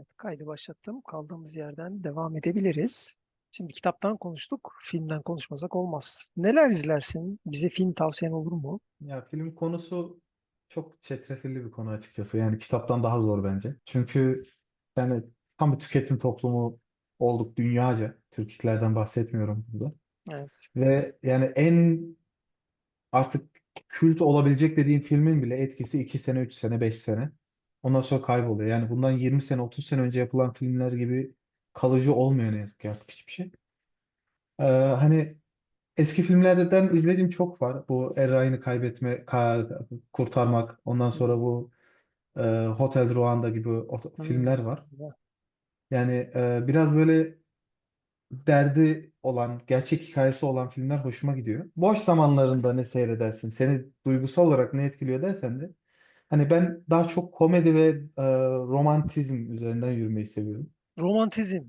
Evet, kaydı başlattım. Kaldığımız yerden devam edebiliriz. Şimdi kitaptan konuştuk, filmden konuşmasak olmaz. Neler izlersin? Bize film tavsiyen olur mu? Ya film konusu çok çetrefilli bir konu açıkçası. Yani kitaptan daha zor bence. Çünkü yani tam bir tüketim toplumu olduk dünyaca. Türklerden bahsetmiyorum burada. Evet. Ve yani en artık kült olabilecek dediğim filmin bile etkisi 2 sene, 3 sene, 5 sene. Ondan sonra kayboluyor. Yani bundan 20 sene, 30 sene önce yapılan filmler gibi kalıcı olmuyor ne yazık ki artık hiçbir şey. Ee, hani eski filmlerden izlediğim çok var. Bu Er Ryan'ı kaybetme, ka- kurtarmak. Ondan sonra bu e, Hotel Rwanda gibi o filmler var. Yani e, biraz böyle derdi olan, gerçek hikayesi olan filmler hoşuma gidiyor. Boş zamanlarında ne seyredersin? Seni duygusal olarak ne etkiliyor dersen de hani ben daha çok komedi ve e, romantizm üzerinden yürümeyi seviyorum. Romantizm.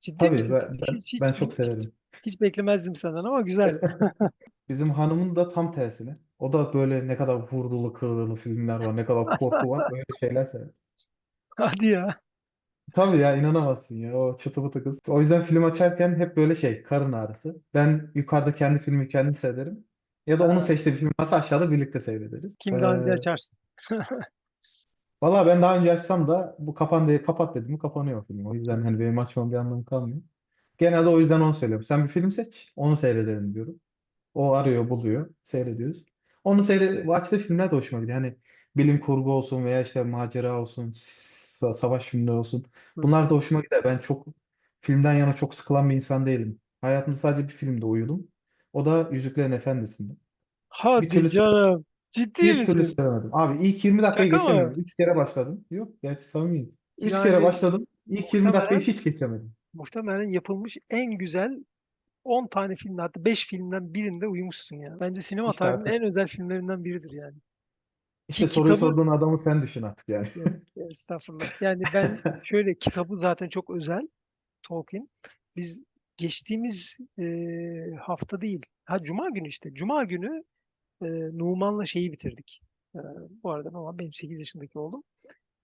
Ciddi Tabii mi? ben, ben, Hiç, hiç, ben çok severim. hiç beklemezdim senden ama güzel. Bizim hanımın da tam tersine. O da böyle ne kadar vurdulu kırdılı filmler var, ne kadar korku var, böyle şeyler sever. Hadi ya. Tabii ya inanamazsın ya o çıtı pıtı kız. O yüzden film açarken hep böyle şey karın ağrısı. Ben yukarıda kendi filmi kendim seyrederim. Ya da onun Ha, seçtiği bir film varsa aşağıda birlikte seyrederiz. kim daha önce Ee, açarsın? valla ben daha önce açsam da bu kapan diye kapat dedim mi kapanıyor film. O yüzden hani benim açmam bir anlamı kalmıyor. Genelde o yüzden onu söylüyorum. Sen bir film seç, onu seyredelim diyorum. O arıyor, buluyor, seyrediyoruz. Onu seyre açtığı filmler de hoşuma gidiyor. Hani bilim kurgu olsun veya işte macera olsun, sa- savaş filmleri olsun. Bunlar da hoşuma gider. Ben çok filmden yana çok sıkılan bir insan değilim. Hayatımda sadece bir filmde uyudum. O da Yüzüklerin Efendisi'nde. Bir Hadi türlü canım. Ciddi bir türlü misin? sevemedim. Abi ilk 20 dakikayı Şaka mı? geçemiyorum. 3 kere başladım. Yok, gerçi samimiyim. 3 kere Yani başladım. İlk 20 dakikayı muhtemelen hiç geçemedim. muhtemelen yapılmış en güzel 10 tane film hatta 5 filmden birinde uyumuşsun ya. Bence sinema İşte tarihinin artık en özel filmlerinden biridir yani. işte Ki soruyu kitabı sorduğun adamı sen düşün artık yani. Yok, estağfurullah. Yani ben şöyle kitabı zaten çok özel Tolkien. Biz geçtiğimiz e, hafta değil. Ha Cuma günü işte. Cuma günü e, Numan'la şeyi bitirdik. E, bu arada Numan benim 8 yaşındaki oğlum.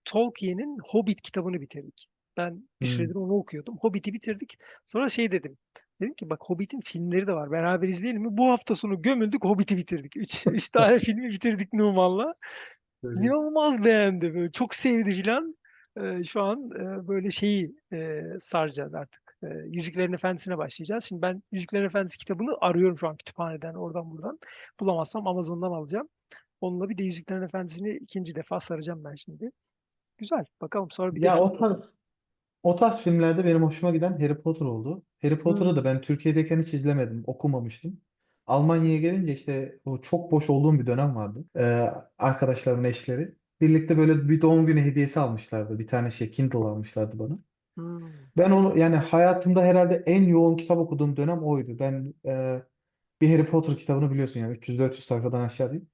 Tolkien'in Hobbit kitabını bitirdik. Ben bir Hmm. süredir onu okuyordum. Hobbit'i bitirdik. Sonra şey dedim. Dedim ki bak Hobbit'in filmleri de var. Beraber izleyelim mi? Bu hafta sonu gömüldük Hobbit'i bitirdik. Üç, üç tane filmi bitirdik Numan'la. Söyleyeyim. İnanılmaz beğendi. Böyle çok sevdi filan. Ee, şu an e, böyle şeyi e, saracağız artık. E, Yüzüklerin Efendisi'ne başlayacağız. Şimdi ben Yüzüklerin Efendisi kitabını arıyorum şu an kütüphaneden oradan buradan. Bulamazsam Amazon'dan alacağım. Onunla bir de Yüzüklerin Efendisi'ni ikinci defa saracağım ben şimdi. Güzel. Bakalım sonra bir Ya o tarz o tarz filmlerde benim hoşuma giden Harry Potter oldu. Harry Potter'ı Hmm. da ben Türkiye'deyken hiç izlemedim, okumamıştım. Almanya'ya gelince işte o çok boş olduğum bir dönem vardı. Ee, arkadaşlarımın eşleri. Birlikte böyle bir doğum günü hediyesi almışlardı. Bir tane şey Kindle almışlardı bana. Hmm. Ben onu yani hayatımda herhalde en yoğun kitap okuduğum dönem oydu. Ben e, bir Harry Potter kitabını biliyorsun yani 300-400 sayfadan aşağı değil.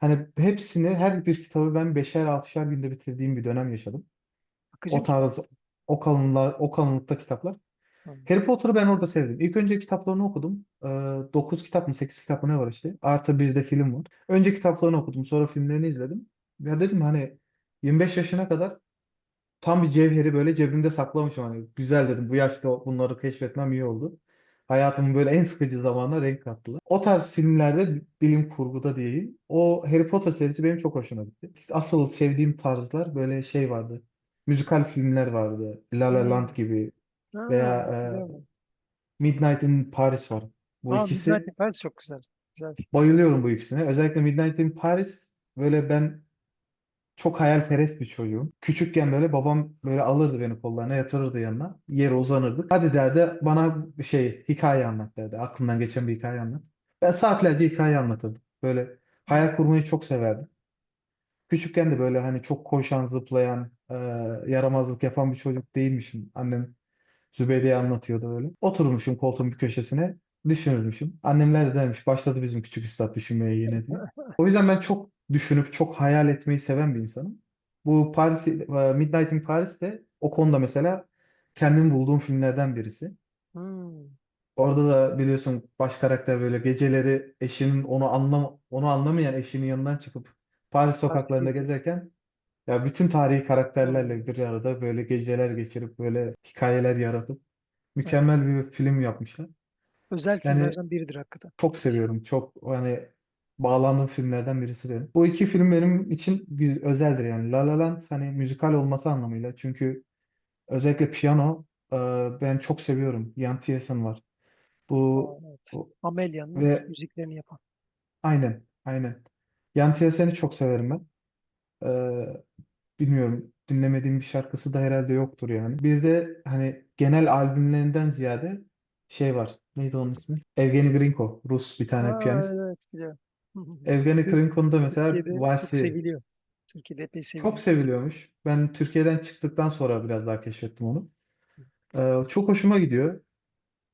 Hani hepsini her bir kitabı ben beşer altışar günde bitirdiğim bir dönem yaşadım. Akıcı O bir kitap. tarz o kalınlığa, o kalınlıkta kitaplar. Hmm. Harry Potter'ı ben orada sevdim. İlk önce kitaplarını okudum. Ee, 9 kitap mı 8 kitap mı ne var işte. Artı bir de film var. Önce kitaplarını okudum. Sonra filmlerini izledim. Ya dedim hani 25 yaşına kadar tam bir cevheri böyle cebimde saklamışım. Hani güzel dedim. Bu yaşta bunları keşfetmem iyi oldu. Hayatımın böyle en sıkıcı zamanına renk kattılar. O tarz filmlerde bilim kurguda diyeyim. O Harry Potter serisi benim çok hoşuma gitti. Asıl sevdiğim tarzlar böyle şey vardı. Müzikal filmler vardı. La La Land gibi Ha, veya e. Midnight in Paris var. Bu Aa, ikisi Midnight in Paris çok güzel. Güzel bayılıyorum bu ikisine. Özellikle Midnight in Paris böyle ben çok hayalperest bir çocuğum. Küçükken böyle babam böyle alırdı beni kollarına yatırırdı yanına. Yere uzanırdık. Hadi derdi bana şey hikaye anlat derdi. Aklından geçen bir hikaye anlat. Ben saatlerce hikaye anlatırdım. Böyle hayal kurmayı çok severdim. Küçükken de böyle hani çok koşan, zıplayan, e, yaramazlık yapan bir çocuk değilmişim. Annem Zübeyde'ye anlatıyordu öyle. Oturmuşum koltuğun bir köşesine düşünürmüşüm. Annemler de demiş başladı bizim küçük üstad düşünmeye yine diye. O yüzden ben çok düşünüp çok hayal etmeyi seven bir insanım. Bu Paris, e, Midnight in Paris de o konuda mesela kendim bulduğum filmlerden birisi. Hmm. Orada da biliyorsun baş karakter böyle geceleri eşinin onu anlam onu anlamayan eşinin yanından çıkıp Paris sokaklarında gezerken Ya bütün tarihi karakterlerle bir arada böyle geceler geçirip böyle hikayeler yaratıp mükemmel bir film yapmışlar. Özel Yani filmlerden biridir hakikaten. çok seviyorum. Çok hani bağlandığım filmlerden birisi benim. Bu iki film benim için özeldir yani. La La Land hani müzikal olması anlamıyla. Çünkü özellikle piyano e, ben çok seviyorum. Ian Tiersen var. Bu Aa, evet. bu- Amelia'nın ve Müziklerini yapan. aynen aynen. Ian Tiersen'i çok severim ben. E, bilmiyorum dinlemediğim bir şarkısı da herhalde yoktur yani. Bir de hani genel albümlerinden ziyade şey var. Neydi onun ismi? Evgeni Grinko. Rus bir tane Aa, piyanist. evet biliyorum. Evgeni Grinko'nun da mesela Türkiye'de çok Valsi seviliyor. Türkiye'de epey çok seviliyor. seviliyormuş. Ben Türkiye'den çıktıktan sonra biraz daha keşfettim onu. Ee, çok hoşuma gidiyor.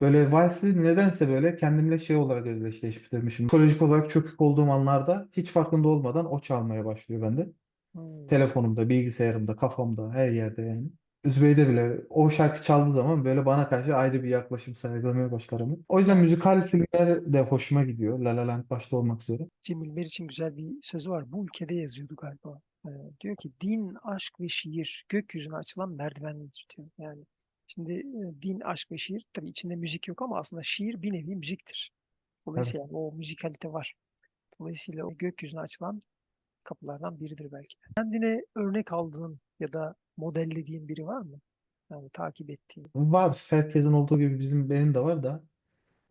Böyle Valsi nedense böyle kendimle şey olarak özdeşleştirmişim. Psikolojik olarak çökük olduğum anlarda hiç farkında olmadan o çalmaya başlıyor bende. Hmm. Telefonumda, bilgisayarımda, kafamda, her yerde yani. Üzbeyde bile o şarkı çaldığı zaman böyle bana karşı ayrı bir yaklaşım sergilemeye başlarım. O yüzden müzikal filmler de hoşuma gidiyor. La La Land başta olmak üzere. Cemil Meriç'in güzel bir sözü var. Bu ülkede yazıyordu galiba. Ee, diyor ki din, aşk ve şiir gökyüzüne açılan merdivendir diyor. Yani şimdi e, din, aşk ve şiir tabii içinde müzik yok ama aslında şiir bir nevi müziktir. Dolayısıyla yani o müzikalite var. Dolayısıyla o gökyüzüne açılan kapılardan biridir belki de. Kendine örnek aldığın ya da modellediğin biri var mı? Yani takip ettiğin. Var. Herkesin olduğu gibi bizim benim de var da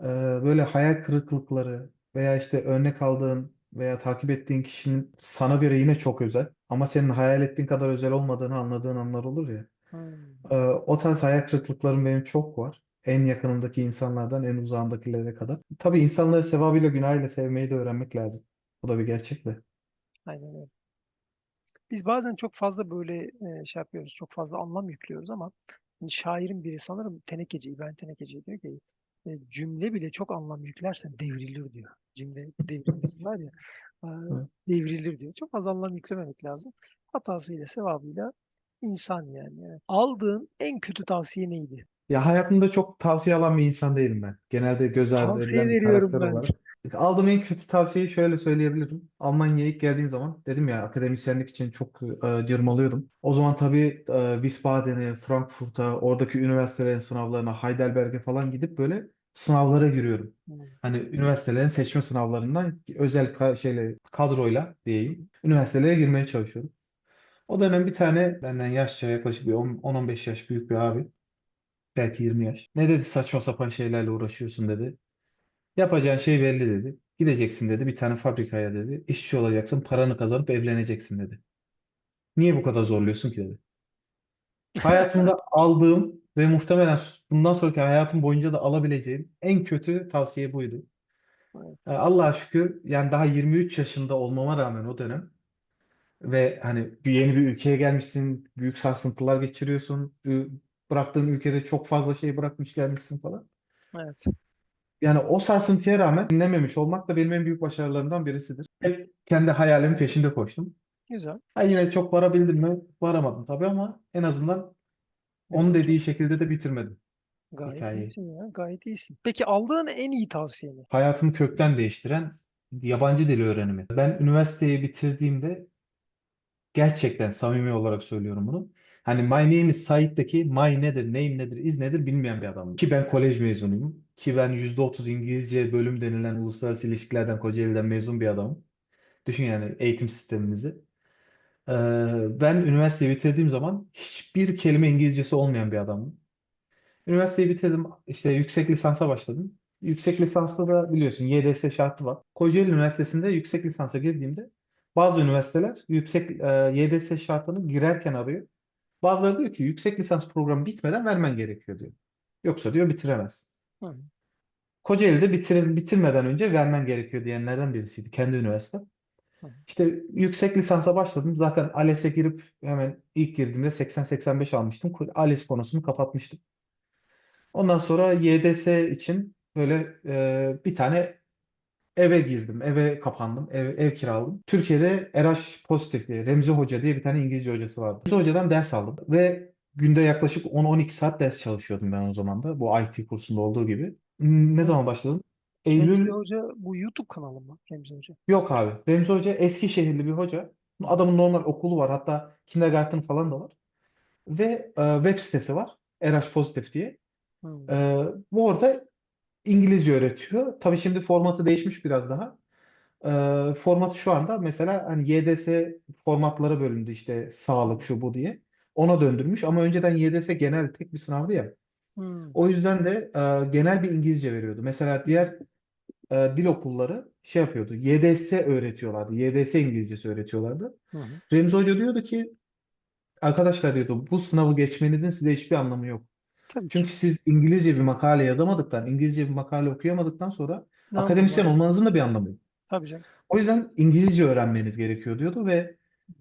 e, böyle hayal kırıklıkları veya işte örnek aldığın veya takip ettiğin kişinin sana göre yine çok özel ama senin hayal ettiğin kadar özel olmadığını anladığın anlar olur ya. Hmm, E, o tarz hayal kırıklıklarım benim çok var. En yakınımdaki insanlardan en uzağımdakilere kadar. Tabii insanları sevabıyla günahıyla sevmeyi de öğrenmek lazım. Bu da bir gerçek de. aynen öyle. Biz bazen çok fazla böyle e, şey yapıyoruz, çok fazla anlam yüklüyoruz ama hani şairin biri sanırım Tenekeci, İbrahim Tenekeci diyor ki e, cümle bile çok anlam yüklersen devrilir diyor. Cümle devrilmesi var ya, e, devrilir diyor. Çok fazla anlam yüklememek lazım. Hatasıyla, sevabıyla insan yani. Evet. Aldığın en kötü tavsiye neydi? Ya hayatımda çok tavsiye alan bir insan değilim ben. Genelde göz ardı Tavsiye edilen bir karakter ben. olarak. Aldığım en kötü tavsiyeyi şöyle söyleyebilirim. Almanya'ya ilk geldiğim zaman dedim ya akademisyenlik için çok e, cırmalıyordum. O zaman tabii e, Wiesbaden'e, Frankfurt'a, oradaki üniversitelerin sınavlarına, Heidelberg'e falan gidip böyle sınavlara giriyorum. Hani üniversitelerin seçme sınavlarından özel ka- şeyle kadroyla diyeyim üniversitelere girmeye çalışıyorum. O dönem bir tane benden yaşça yaklaşık bir 10-15 yaş büyük bir abi. Belki 20 yaş. Ne dedi saçma sapan şeylerle uğraşıyorsun dedi. Yapacağın şey belli dedi. Gideceksin dedi bir tane fabrikaya dedi. İşçi olacaksın, paranı kazanıp evleneceksin dedi. Niye bu kadar zorluyorsun ki dedi. Hayatımda aldığım ve muhtemelen bundan sonraki hayatım boyunca da alabileceğim en kötü tavsiye buydu. Evet. Ee, Allah'a şükür yani daha 23 yaşında olmama rağmen o dönem ve hani yeni bir ülkeye gelmişsin, büyük sarsıntılar geçiriyorsun, bıraktığın ülkede çok fazla şey bırakmış gelmişsin falan. Evet. Yani o sarsıntıya rağmen dinlememiş olmak da benim en büyük başarılarımdan birisidir. Hep kendi hayalimin peşinde koştum. Güzel. Ha yine çok varabildim mi? Varamadım tabii ama en azından onun dediği şekilde de bitirmedim Gayet hikayeyi. iyisin ya. Gayet iyisin. Peki aldığın en iyi tavsiye ne? Hayatımı kökten değiştiren yabancı dili öğrenimi. Ben üniversiteyi bitirdiğimde gerçekten samimi olarak söylüyorum bunu. Hani My Name is Said'deki my nedir, name nedir, is nedir bilmeyen bir adamım. Ki ben kolej mezunuyum. Ki ben %30 İngilizce bölüm denilen uluslararası ilişkilerden Kocaeli'den mezun bir adamım. Düşün yani eğitim sistemimizi. Ee, ben üniversiteyi bitirdiğim zaman hiçbir kelime İngilizcesi olmayan bir adamım. Üniversiteyi bitirdim. işte yüksek lisansa başladım. Yüksek lisansta da biliyorsun YDS şartı var. Kocaeli Üniversitesi'nde yüksek lisansa girdiğimde bazı üniversiteler yüksek e, YDS şartını girerken arıyor. Bazıları diyor ki yüksek lisans programı bitmeden vermen gerekiyor diyor. Yoksa diyor bitiremez. Hı. Kocaeli'de bitir, bitirmeden önce vermen gerekiyor diyenlerden birisiydi kendi üniversitem. Hı. İşte yüksek lisansa başladım. Zaten ALES'e girip hemen ilk girdiğimde 80-85 almıştım. ALES konusunu kapatmıştım. Ondan sonra YDS için böyle e, bir tane eve girdim. Eve kapandım. Ev, ev kiraladım. Türkiye'de RH Pozitif diye Remzi Hoca diye bir tane İngilizce hocası vardı. Remzi Hoca'dan ders aldım ve günde yaklaşık 10-12 saat ders çalışıyordum ben o zaman da. Bu IT kursunda olduğu gibi. Ne zaman başladım? Remzi Eylül Hoca bu YouTube kanalı mı? Remzi Hoca. yok abi. Remzi Hoca Eskişehirli bir hoca. Adamın normal okulu var. Hatta kindergarten falan da var. Ve e, web sitesi var. RH Pozitif diye. Hmm. E, bu orada İngilizce öğretiyor. Tabii şimdi formatı değişmiş biraz daha. E, formatı şu anda mesela hani YDS formatlara bölündü işte sağlık şu bu diye. Ona döndürmüş ama önceden YDS genel tek bir sınavdı ya. Hmm. O yüzden de e, genel bir İngilizce veriyordu. Mesela diğer e, dil okulları şey yapıyordu. YDS öğretiyorlardı. YDS İngilizcesi öğretiyorlardı. Hı hı. Remzi Hoca diyordu ki arkadaşlar diyordu bu sınavı geçmenizin size hiçbir anlamı yok. Tabii. Çünkü siz İngilizce bir makale yazamadıktan, İngilizce bir makale okuyamadıktan sonra Ne akademisyen var? olmanızın da bir anlamı yok. Tabii canım. O yüzden İngilizce öğrenmeniz gerekiyor diyordu ve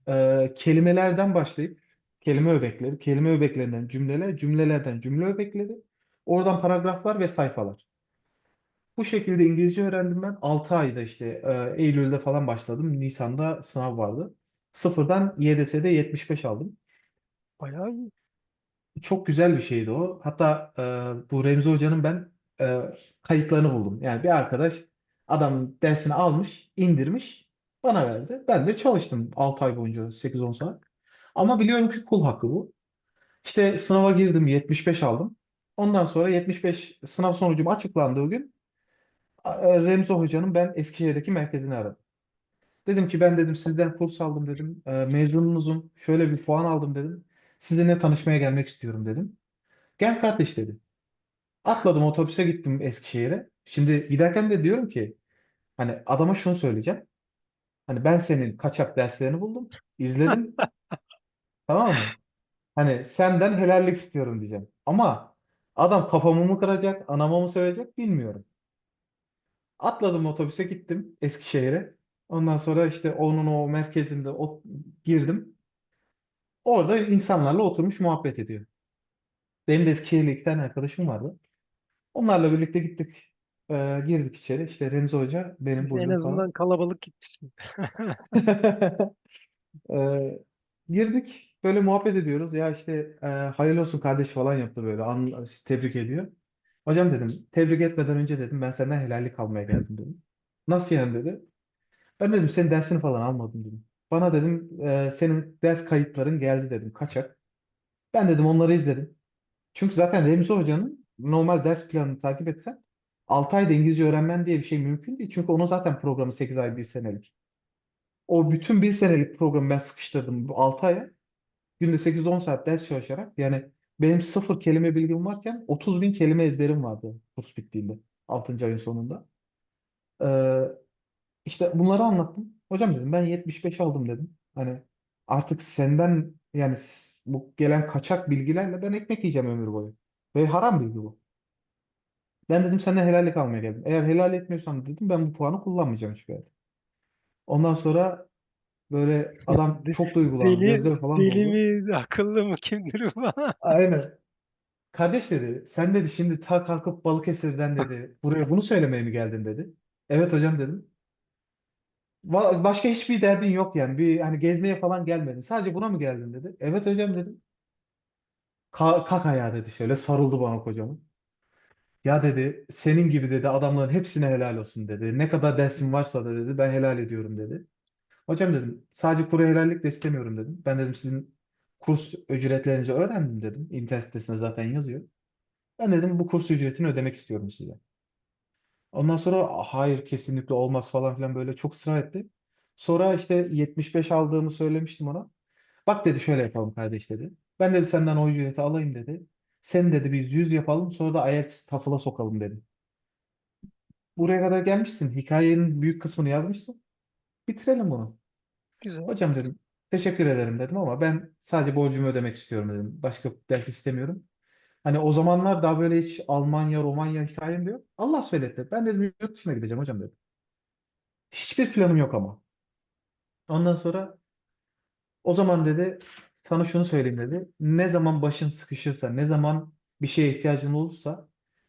e, kelimelerden başlayıp kelime öbekleri, kelime öbeklerinden cümleler, cümlelerden cümle öbekleri, oradan paragraflar ve sayfalar. Bu şekilde İngilizce öğrendim ben. 6 ayda işte e, Eylül'de falan başladım. Nisan'da sınav vardı. Sıfırdan YDS'de 75 aldım. Bayağı iyi. Çok güzel bir şeydi o. Hatta e, bu Remzi Hoca'nın ben e, kayıtlarını buldum. Yani bir arkadaş adam dersini almış, indirmiş, bana verdi. Ben de çalıştım 6 ay boyunca 8-10 saat. Ama biliyorum ki kul hakkı bu. İşte sınava girdim 75 aldım. Ondan sonra 75 sınav sonucum açıklandığı gün e, Remzi Hoca'nın ben Eskişehir'deki merkezini aradım. Dedim ki ben dedim sizden kurs aldım dedim. E, mezununuzum. Şöyle bir puan aldım dedim. Sizinle tanışmaya gelmek istiyorum dedim. Gel kardeş dedi. Atladım otobüse gittim Eskişehir'e. Şimdi giderken de diyorum ki hani adama şunu söyleyeceğim. Hani ben senin kaçak derslerini buldum. izledim. Tamam mı? Hani senden helallik istiyorum diyeceğim. Ama adam kafamı mı kıracak, anama mı söyleyecek bilmiyorum. Atladım otobüse gittim Eskişehir'e. Ondan sonra işte onun o merkezinde o, girdim. Orada insanlarla oturmuş muhabbet ediyor. Benim de Eskişehir'li iki tane arkadaşım vardı. Onlarla birlikte gittik. Ee, girdik içeri. İşte Remzi Hoca, benim En Burcum falan. azından kalabalık gitmişsin. Ee, girdik. Böyle muhabbet ediyoruz. Ya işte e, hayırlı olsun kardeş falan yaptı böyle. An, tebrik ediyor. Hocam dedim tebrik etmeden önce dedim ben senden helallik almaya geldim dedim. Nasıl yani dedi. Ben dedim senin dersini falan almadım dedim. Bana dedim e, senin ders kayıtların geldi dedim kaçak. Ben dedim onları izledim. Çünkü zaten Remzi Hoca'nın normal ders planını takip etsen 6 ayda İngilizce öğrenmen diye bir şey mümkün değil. Çünkü onun zaten programı 8 ay bir senelik. O bütün bir senelik programı ben sıkıştırdım bu 6 aya. Günde 8-10 saat ders çalışarak yani benim sıfır kelime bilgim varken 30 bin kelime ezberim vardı kurs bittiğinde 6. ayın sonunda. Ee, işte bunları anlattım. Hocam dedim ben 75 aldım dedim. Hani artık senden yani bu gelen kaçak bilgilerle ben ekmek yiyeceğim ömür boyu. Ve haram bilgi bu. Ben dedim senden helallik almaya geldim. Eğer helal etmiyorsan dedim ben bu puanı kullanmayacağım hiçbir yerde. Ondan sonra böyle adam çok duygulandı. Deli, Gözleri falan deli doldu. mi, akıllı mı kimdir bu? Aynen. Kardeş dedi, sen dedi şimdi ta kalkıp Balıkesir'den dedi, buraya bunu söylemeye mi geldin dedi. Evet hocam dedim. Va- Başka hiçbir derdin yok yani. Bir hani gezmeye falan gelmedin. Sadece buna mı geldin dedi. Evet hocam dedim. Ka kalk ayağa dedi şöyle sarıldı bana kocaman. Ya dedi senin gibi dedi adamların hepsine helal olsun dedi. Ne kadar dersin varsa da dedi ben helal ediyorum dedi. Hocam dedim sadece kuru helallik de istemiyorum dedim. Ben dedim sizin kurs ücretlerinizi öğrendim dedim. İnternet sitesinde zaten yazıyor. Ben dedim bu kurs ücretini ödemek istiyorum size. Ondan sonra hayır kesinlikle olmaz falan filan böyle çok ısrar etti. Sonra işte 75 aldığımı söylemiştim ona. Bak dedi şöyle yapalım kardeş dedi. Ben dedi senden o ücreti alayım dedi. Sen dedi biz 100 yapalım sonra da IELTS TOEFL'a sokalım dedi. Buraya kadar gelmişsin. Hikayenin büyük kısmını yazmışsın. Bitirelim bunu. Güzel. Hocam dedim teşekkür ederim dedim ama ben sadece borcumu ödemek istiyorum dedim. Başka ders istemiyorum. Hani o zamanlar daha böyle hiç Almanya, Romanya hikayem de yok. Allah söyletti. Ben dedim yurt dışına gideceğim hocam dedim. Hiçbir planım yok ama. Ondan sonra o zaman dedi sana şunu söyleyeyim dedi. Ne zaman başın sıkışırsa, ne zaman bir şeye ihtiyacın olursa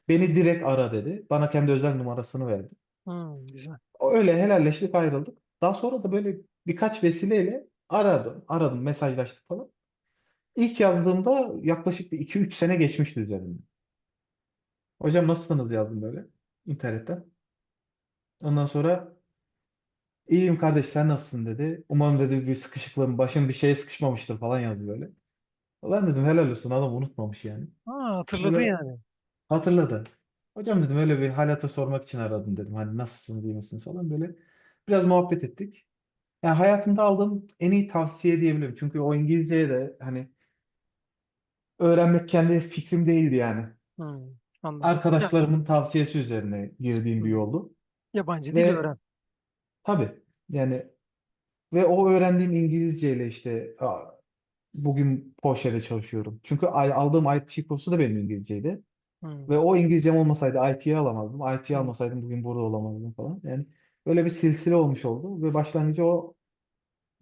beni direkt ara dedi. Bana kendi özel numarasını verdi. Hmm, güzel. Öyle helalleştik ayrıldık. Daha sonra da böyle birkaç vesileyle aradım. Aradım, mesajlaştık falan. İlk yazdığımda yaklaşık bir 2-3 sene geçmişti üzerinden. Hocam nasılsınız yazdım böyle internetten. Ondan sonra İyiyim kardeş sen nasılsın dedi. Umarım dedi bir sıkışıklığım başım bir şeye sıkışmamıştır falan yazdı böyle. Ulan dedim helal olsun adam unutmamış yani. Ha, hatırladı Böyle yani. hatırladı. Hocam dedim öyle bir hal hatır sormak için aradım dedim. Hani nasılsınız iyi misiniz falan böyle. Biraz muhabbet ettik. Yani hayatımda aldığım en iyi tavsiye diyebilirim. Çünkü o İngilizceye de hani öğrenmek kendi fikrim değildi yani. Hmm, anladım. Ya, Arkadaşlarımın tavsiyesi üzerine girdiğim bir hmm, yoldu. yabancı dil Ve öğren. tabii yani ve o öğrendiğim İngilizceyle işte a, bugün Porsche'de çalışıyorum. Çünkü ay- aldığım IT kursu da benim İngilizceydi. Ve o İngilizcem olmasaydı IT'yi alamazdım. IT'yi almasaydım bugün burada olamazdım falan. Yani böyle bir silsile olmuş oldu ve başlangıcı o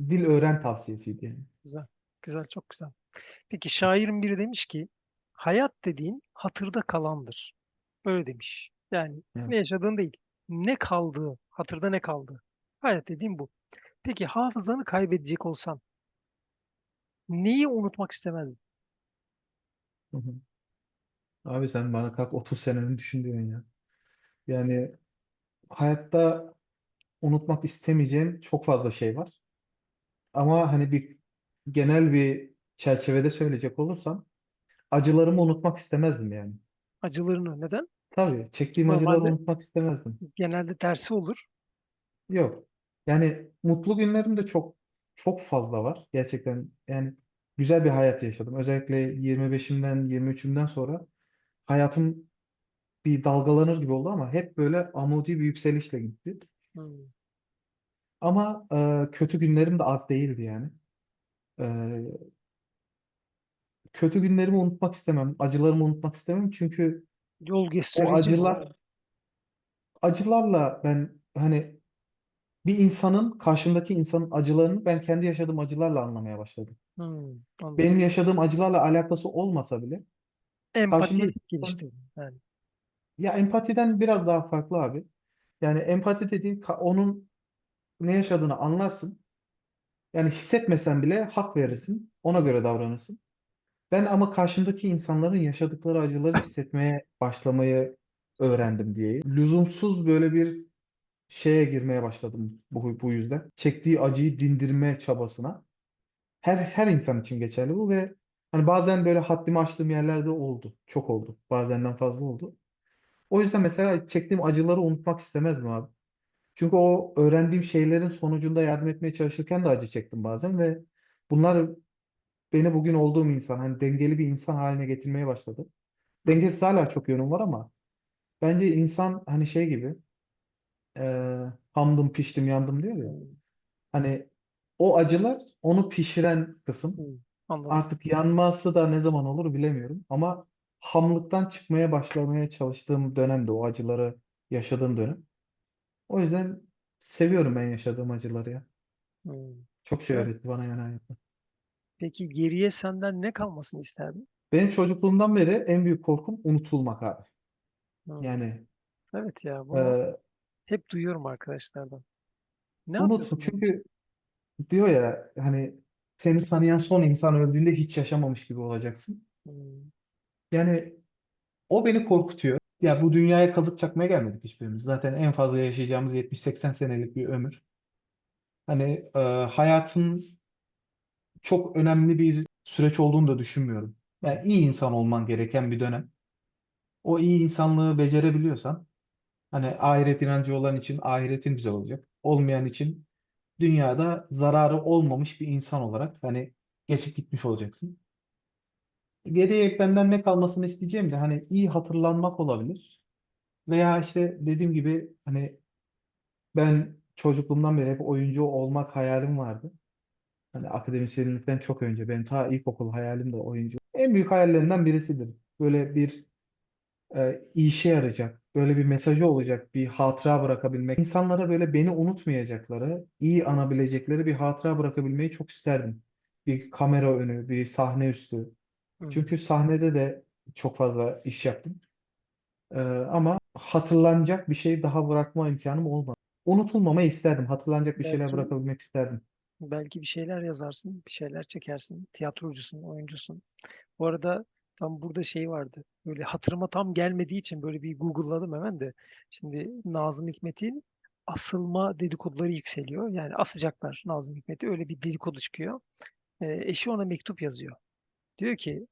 dil öğren tavsiyesiydi yani. güzel. Güzel, çok güzel. Peki şairin biri demiş ki hayat dediğin hatırda kalandır. Böyle demiş. Yani Evet. ne yaşadığın değil. Ne kaldığı, hatırda ne kaldığı. Hayat dediğim bu. Peki hafızanı kaybedecek olsan neyi unutmak istemezdin? Hı hı. Abi sen bana kalk 30 seneni düşün diyorsun ya. Yani hayatta unutmak istemeyeceğim çok fazla şey var. Ama hani bir genel bir çerçevede söyleyecek olursam acılarımı unutmak istemezdim yani. Acılarını. Neden? Tabii çektiğim acıları Normalde unutmak istemezdim. genelde tersi olur. Yok. Yani mutlu günlerim de çok çok fazla var. Gerçekten yani güzel bir hayat yaşadım. Özellikle 25'imden 23'ümden sonra hayatım bir dalgalanır gibi oldu ama hep böyle amudi bir yükselişle gitti. Hmm, Ama e, kötü günlerim de az değildi yani. E, kötü günlerimi unutmak istemem. Acılarımı unutmak istemem. Çünkü Yol o gösterici acılar acılarla ben hani bir insanın karşımdaki insanın acılarını ben kendi yaşadığım acılarla anlamaya başladım. Anladım. Benim yaşadığım acılarla alakası olmasa bile Empati karşımdaki insan geliştirdim. Yani. ya empatiden biraz daha farklı abi. Yani empati dediğin ka- onun ne yaşadığını anlarsın. Yani hissetmesen bile hak verirsin. Ona göre davranırsın. Ben ama karşımdaki insanların yaşadıkları acıları hissetmeye başlamayı öğrendim diye. Lüzumsuz böyle bir şeye girmeye başladım bu, bu yüzden. Çektiği acıyı dindirme çabasına. Her, her insan için geçerli bu ve hani bazen böyle haddimi aştığım yerlerde oldu. Çok oldu. Bazenden fazla oldu. O yüzden mesela çektiğim acıları unutmak istemezdim abi. Çünkü o öğrendiğim şeylerin sonucunda yardım etmeye çalışırken de acı çektim bazen ve bunlar beni bugün olduğum insan, hani dengeli bir insan haline getirmeye başladı. Dengesiz hala çok yönüm var ama bence insan hani şey gibi e, hamdım piştim yandım diyor ya. Hani o acılar onu pişiren kısım. anladım. Artık yanması da ne zaman olur bilemiyorum. Ama hamlıktan çıkmaya başlamaya çalıştığım dönemde o acıları yaşadığım dönem. O yüzden seviyorum ben yaşadığım acıları ya. Hmm, Çok şey güzel. öğretti bana yani hayatta. Peki geriye senden ne kalmasını isterdin? Benim çocukluğumdan beri en büyük korkum unutulmak abi. Hmm, Yani evet ya bunu e, hep duyuyorum arkadaşlardan. Ne unut yapıyorsun böyle? çünkü diyor ya hani seni tanıyan son insan öldüğünde hiç yaşamamış gibi olacaksın. Hmm, Yani o beni korkutuyor. Ya bu dünyaya kazık çakmaya gelmedik hiçbirimiz. Zaten en fazla yaşayacağımız 70-80 senelik bir ömür. Hani e, hayatın çok önemli bir süreç olduğunu da düşünmüyorum. Yani iyi insan olman gereken bir dönem. O iyi insanlığı becerebiliyorsan hani ahiret inancı olan için ahiretin güzel olacak. Olmayan için dünyada zararı olmamış bir insan olarak hani geçip gitmiş olacaksın. Geriye benden ne kalmasını isteyeceğim de hani iyi hatırlanmak olabilir. Veya işte dediğim gibi hani ben çocukluğumdan beri hep oyuncu olmak hayalim vardı. Hani akademisyenlikten çok önce benim ta ilkokul hayalim de oyuncu. En büyük hayallerimden birisidir. Böyle bir e, işe yarayacak, böyle bir mesajı olacak, bir hatıra bırakabilmek. İnsanlara böyle beni unutmayacakları, iyi anabilecekleri bir hatıra bırakabilmeyi çok isterdim. Bir kamera önü, bir sahne üstü. Çünkü sahnede de çok fazla iş yaptım. E, ama hatırlanacak bir şey daha bırakma imkanım olmadı. Unutulmamayı isterdim. Hatırlanacak bir şeyler Belki bırakabilmek isterdim. belki bir şeyler yazarsın, bir şeyler çekersin. Tiyatrocusun, oyuncusun. Bu arada tam burada şey vardı. Böyle hatırıma tam gelmediği için böyle bir Google'ladım hemen de. Şimdi Nazım Hikmet'in asılma dedikoduları yükseliyor. Yani asacaklar Nazım Hikmet'i. Öyle bir dedikodu çıkıyor. Ee, eşi ona mektup yazıyor. Diyor ki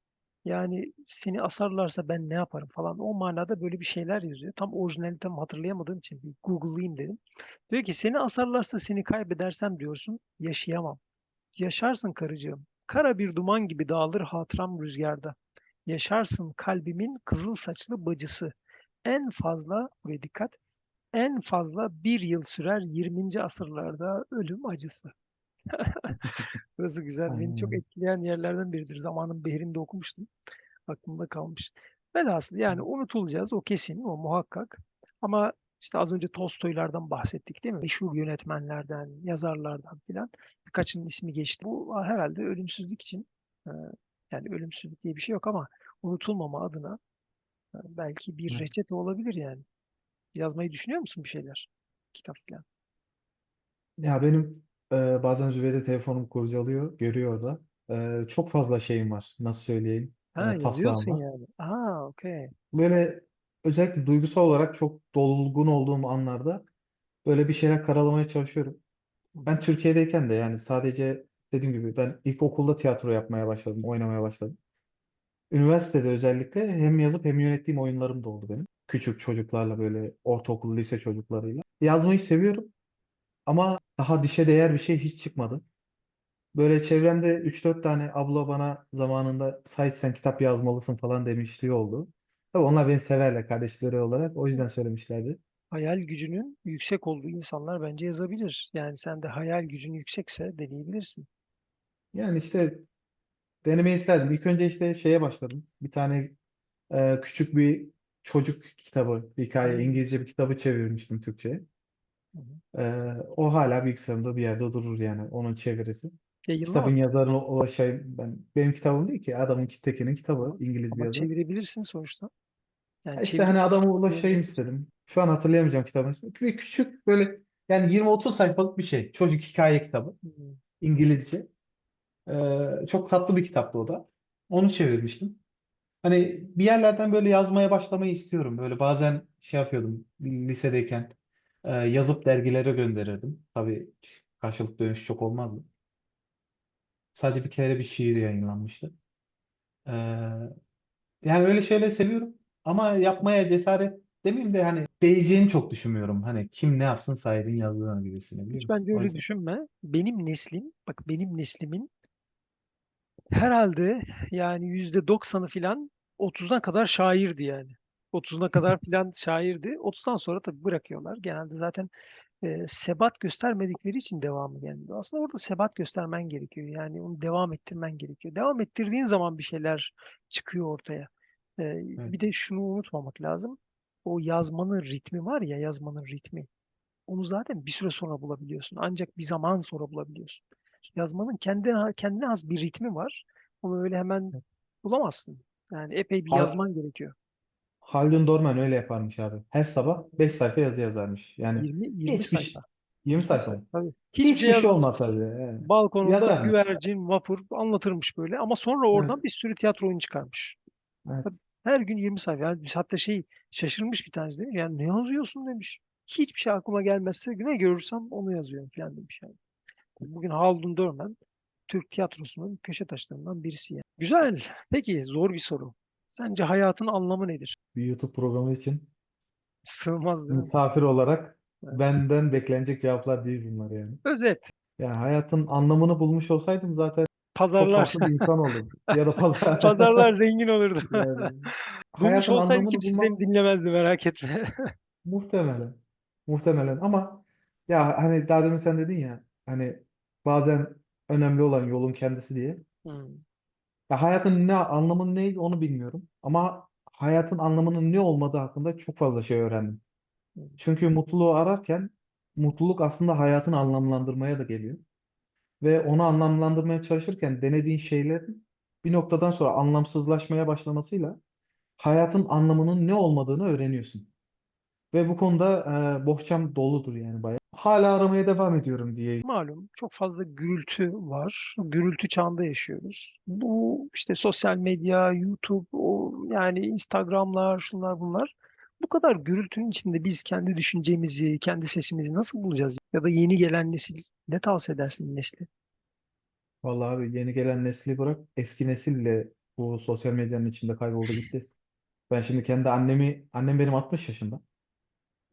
yani seni asarlarsa ben ne yaparım falan. O manada böyle bir şeyler yazıyor. Tam orijinalini tam hatırlayamadığım için bir Google'layayım dedim. Diyor ki seni asarlarsa seni kaybedersem diyorsun yaşayamam. Yaşarsın karıcığım. Kara bir duman gibi dağılır hatıram rüzgarda. Yaşarsın kalbimin kızıl saçlı bacısı. En fazla, buraya dikkat, en fazla bir yıl sürer 20. asırlarda ölüm acısı. Burası güzel. Beni çok Aynen. etkileyen yerlerden biridir. Zamanın Behrinde okumuştum. Aklımda kalmış. Velhasıl yani unutulacağız. O kesin, o muhakkak. Ama işte az önce Tolstoylardan bahsettik değil mi? Meşhur yönetmenlerden, yazarlardan filan. Birkaçının ismi geçti. Bu herhalde ölümsüzlük için e, yani ölümsüzlük diye bir şey yok ama unutulmama adına e, belki bir reçete olabilir yani. Yazmayı düşünüyor musun bir şeyler? Kitap filan. Ya benim e, bazen Zübeyde telefonum kurcalıyor, görüyor da. E, çok fazla şeyim var. Nasıl söyleyeyim? Ha E, taslağım yazıyorsun var. yani. Aa okey. Böyle özellikle duygusal olarak çok dolgun olduğum anlarda böyle bir şeyler karalamaya çalışıyorum. Ben Türkiye'deyken de yani sadece dediğim gibi ben ilkokulda tiyatro yapmaya başladım, oynamaya başladım. Üniversitede özellikle hem yazıp hem yönettiğim oyunlarım da oldu benim. Küçük çocuklarla böyle ortaokul, lise çocuklarıyla. Yazmayı seviyorum ama daha dişe değer bir şey hiç çıkmadı. Böyle çevremde 3-4 tane abla bana zamanında Sait sen kitap yazmalısın falan demişliği oldu. Tabii onlar beni severler kardeşleri olarak. O yüzden söylemişlerdi. Hayal gücünün yüksek olduğu insanlar bence yazabilir. Yani sen de hayal gücün yüksekse deneyebilirsin. Yani işte denemeyi isterdim. İlk önce işte şeye başladım. Bir tane e, küçük bir çocuk kitabı, hikaye. İngilizce bir kitabı çevirmiştim Türkçe'ye. Hı hı. E, o hala bilgisayarımda bir yerde durur yani onun çevirisi. Yayınlama Kitabın yazarına ulaşayım ben. Benim kitabım değil ki adamın tekinin kitabı İngiliz bir ama yazar. çevirebilirsin sonuçta. Yani İşte çeviri hani adama ulaşayım istedim. Şu an hatırlayamayacağım kitabın ismini. Bir küçük böyle yani 20-30 sayfalık bir şey. Çocuk hikaye kitabı. Hmm. İngilizce. Ee, çok tatlı bir kitaptı o da. Onu çevirmiştim. Hani bir yerlerden böyle yazmaya başlamayı istiyorum. Böyle bazen şey yapıyordum lisedeyken e, yazıp dergilere gönderirdim. Tabii karşılık dönüş çok olmazdı. Sadece bir kere bir şiir yayınlanmıştı. Ee, yani öyle şeyleri seviyorum. Ama yapmaya cesaret demeyeyim de hani değeceğini çok düşünmüyorum. Hani kim ne yapsın Said'in yazdığına gibisine biliyor Hiç musun? bence O öyle yüzden. düşünme. Benim neslim, bak benim neslimin herhalde yani yüzde doksanı filan 30'una kadar şairdi yani. 30'una kadar filan şairdi. 30'dan sonra tabii bırakıyorlar. Genelde zaten e, sebat göstermedikleri için devamı gelmiyor. Aslında orada sebat göstermen gerekiyor. Yani onu devam ettirmen gerekiyor. Devam ettirdiğin zaman bir şeyler çıkıyor ortaya. E, Evet. bir de şunu unutmamak lazım. O yazmanın ritmi var ya, yazmanın ritmi. Onu zaten bir süre sonra bulabiliyorsun. Ancak bir zaman sonra bulabiliyorsun. Yazmanın kendi kendine has bir ritmi var. Onu öyle hemen bulamazsın. Yani epey bir yazman gerekiyor. Haldun Dorman öyle yaparmış abi. Her sabah 5 sayfa yazı yazarmış. Yani 20 20 hiçbir sayfa. şey, 20 sayfa. mı? Tabii. Hiçbir şey Hiçbir şey yazmaz. olmasa bile yani. Balkonunda Yazarmış. güvercin, vapur anlatırmış böyle. Ama sonra oradan Evet, bir sürü tiyatro oyunu çıkarmış. evet. Tabii her gün 20 sayfa. Yani hatta şey şaşırmış bir tanesi demiş. Yani ne yazıyorsun demiş. Hiçbir şey aklıma gelmezse ne görürsem onu yazıyorum falan demiş yani. Bugün Haldun Dörmen Türk tiyatrosunun köşe taşlarından birisi yani. Güzel. Peki zor bir soru. Sence hayatın anlamı nedir? Bir YouTube programı için Sığmaz değil mi? misafir olarak Evet. benden beklenecek cevaplar değil bunlar yani. Özet. Yani hayatın anlamını bulmuş olsaydım zaten çok Pazarlar. farklı bir insan olurdum. Ya da pazar. Pazarlar zengin olurdu. Yani Bulmuş hayatın olsaydın anlamını kimse bulmam seni dinlemezdi merak etme. muhtemelen. Muhtemelen ama ya hani daha demin sen dedin ya hani bazen önemli olan yolun kendisi diye. Hmm. Ya hayatın ne anlamının ne onu bilmiyorum ama hayatın anlamının ne olmadığı hakkında çok fazla şey öğrendim. Çünkü mutluluğu ararken mutluluk aslında hayatın anlamlandırmaya da geliyor. Ve onu anlamlandırmaya çalışırken denediğin şeylerin bir noktadan sonra anlamsızlaşmaya başlamasıyla hayatın anlamının ne olmadığını öğreniyorsun. Ve bu konuda e, bohçam doludur yani bayağı. Hala aramaya devam ediyorum diye. Malum çok fazla gürültü var. Gürültü çağında yaşıyoruz. Bu işte sosyal medya, YouTube, o yani Instagram'lar, şunlar bunlar. Bu kadar gürültünün içinde biz kendi düşüncemizi, kendi sesimizi nasıl bulacağız? Ya da yeni gelen nesil ne tavsiye edersin nesli? Vallahi abi yeni gelen nesli bırak eski nesille bu sosyal medyanın içinde kayboldu gitti. Ben şimdi kendi annemi, annem benim 60 yaşında.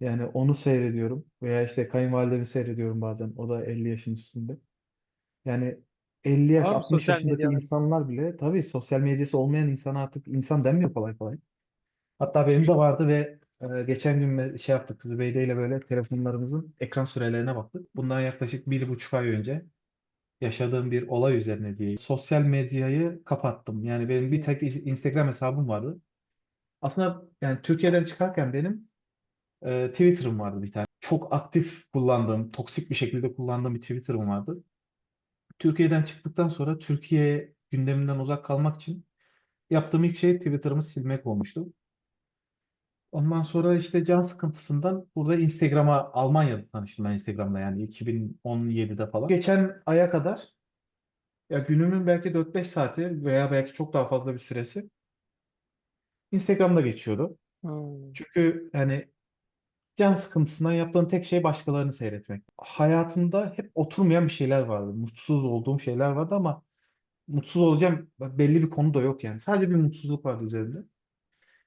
Yani onu seyrediyorum veya işte kayınvalidemi seyrediyorum bazen. O da 50 yaşın üstünde. Yani 50 yaş, Var mı 60 sosyal yaşındaki medya? insanlar bile tabii sosyal medyası olmayan insan artık insan denmiyor kolay kolay. Hatta benim de vardı ve e, geçen gün me- şey yaptık Zübeyde ile böyle telefonlarımızın ekran sürelerine baktık. Bundan yaklaşık bir buçuk ay önce yaşadığım bir olay üzerine diye sosyal medyayı kapattım. Yani benim bir tek Instagram hesabım vardı. Aslında yani Türkiye'den çıkarken benim e, Twitter'ım vardı bir tane. Çok aktif kullandığım, toksik bir şekilde kullandığım bir Twitter'ım vardı. Türkiye'den çıktıktan sonra Türkiye gündeminden uzak kalmak için yaptığım ilk şey Twitter'ımı silmek olmuştu. Ondan sonra işte can sıkıntısından burada Instagram'a Almanya'da tanıştım ben Instagram'da yani 2017'de falan. Geçen aya kadar ya günümün belki 4-5 saati veya belki çok daha fazla bir süresi Instagram'da geçiyordu. Hmm. Çünkü yani can sıkıntısından yaptığın tek şey başkalarını seyretmek. Hayatımda hep oturmayan bir şeyler vardı. Mutsuz olduğum şeyler vardı ama mutsuz olacağım belli bir konu da yok yani. Sadece bir mutsuzluk vardı üzerinde.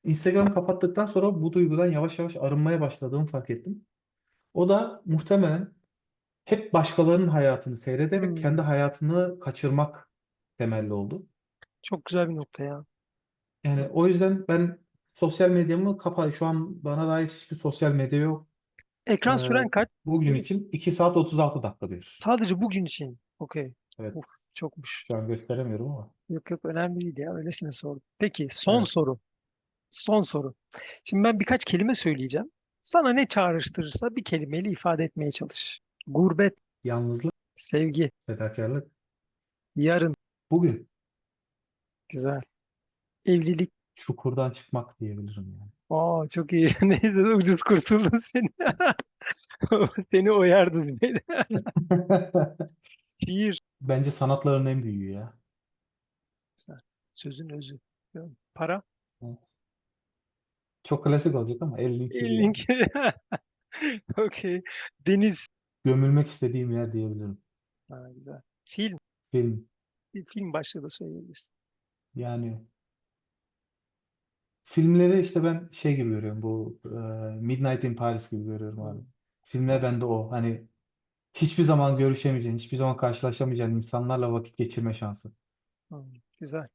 Instagram'ı kapattıktan sonra bu duygudan yavaş yavaş arınmaya başladığımı fark ettim. O da muhtemelen hep başkalarının hayatını seyrederek Hmm. kendi hayatını kaçırmak temelli oldu. Çok güzel bir nokta ya. Yani o yüzden ben sosyal medyamı kapa şu an bana dair hiçbir sosyal medya yok. Ekran Ee, süren kaç? bugün için 2 saat 36 dakika diyor. Sadece bugün için. Okey. Evet. Uf, çokmuş. Şu an gösteremiyorum ama. Yok yok önemli değil ya. Öylesine sordum. Peki son Evet. soru. Son soru. Şimdi ben birkaç kelime söyleyeceğim. Sana ne çağrıştırırsa bir kelimeyle ifade etmeye çalış. Gurbet, Yalnızlık, sevgi, fedakarlık. yarın, Bugün güzel. Evlilik. Çukurdan çıkmak diyebilirim yani. Aa çok iyi. Neyse ucuz kurtuldun seni. Seni oyardı Zübeyde. Şiir. Bence sanatların en büyüğü ya. Sözün özü. Para. Evet. Çok klasik olacak ama 52 yani. Link. Okey. Deniz. Gömülmek istediğim yer diyebilirim. Ha, güzel. Film. Film. Bir film başlığı da söyleyebilirsin. Yani filmleri işte ben şey gibi görüyorum bu e, Midnight in Paris gibi görüyorum abi. Hmm. Filmler bende o hani hiçbir zaman görüşemeyeceğin, hiçbir zaman karşılaşamayacağın insanlarla vakit geçirme şansı. Hmm, Güzel.